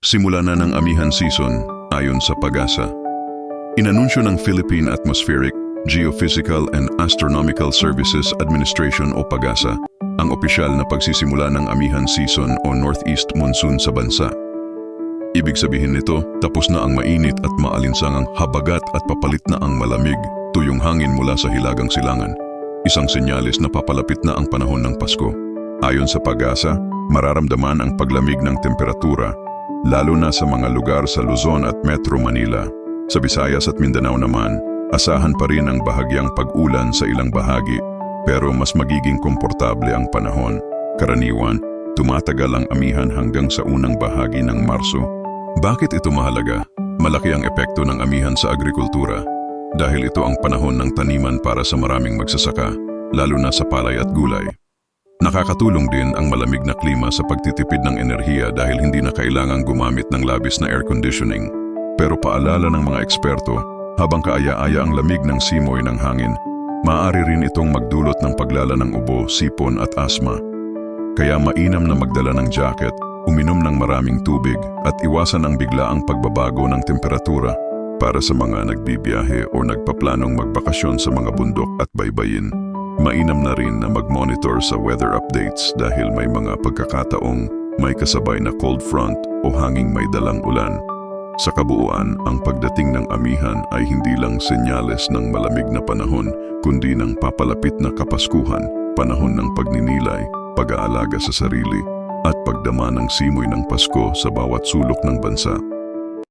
Simula na ng amihan season ayon sa pag-asa. Inanunsyo ng Philippine Atmospheric, Geophysical and Astronomical Services Administration o PAGASA ang opisyal na pagsisimula ng amihan season o Northeast Monsoon sa bansa. Ibig sabihin nito, tapos na ang mainit at maalinsangang habagat at papalit na ang malamig, tuyong hangin mula sa hilagang silangan. Isang senyalis na papalapit na ang panahon ng Pasko. Ayon sa pag-asa, mararamdaman ang paglamig ng temperatura, lalo na sa mga lugar sa Luzon at Metro Manila. Sa Visayas at Mindanao naman, asahan pa rin ang bahagyang pag-ulan sa ilang bahagi, pero mas magiging komportable ang panahon. Karaniwan, tumatagal ang amihan hanggang sa unang bahagi ng Marso. Bakit ito mahalaga? Malaki ang epekto ng amihan sa agrikultura dahil ito ang panahon ng taniman para sa maraming magsasaka, lalo na sa palay at gulay. Nakakatulong din ang malamig na klima sa pagtitipid ng enerhiya dahil hindi na kailangang gumamit ng labis na air conditioning. Pero paalala ng mga eksperto, habang kaaya-aya ang lamig ng simoy ng hangin, maaari rin itong magdulot ng paglala ng ubo, sipon at asma. Kaya mainam na magdala ng jacket, uminom ng maraming tubig at iwasan ang biglaang pagbabago ng temperatura para sa mga nagbibiyahe o nagpaplanong magbakasyon sa mga bundok at baybayin. Mainam na rin na mag-monitor sa weather updates dahil may mga pagkakataong may kasabay na cold front o hanging may dalang ulan. Sa kabuuan, ang pagdating ng amihan ay hindi lang senyales ng malamig na panahon, kundi ng papalapit na kapaskuhan, panahon ng pagninilay, pag-aalaga sa sarili, at pagdama ng simoy ng Pasko sa bawat sulok ng bansa.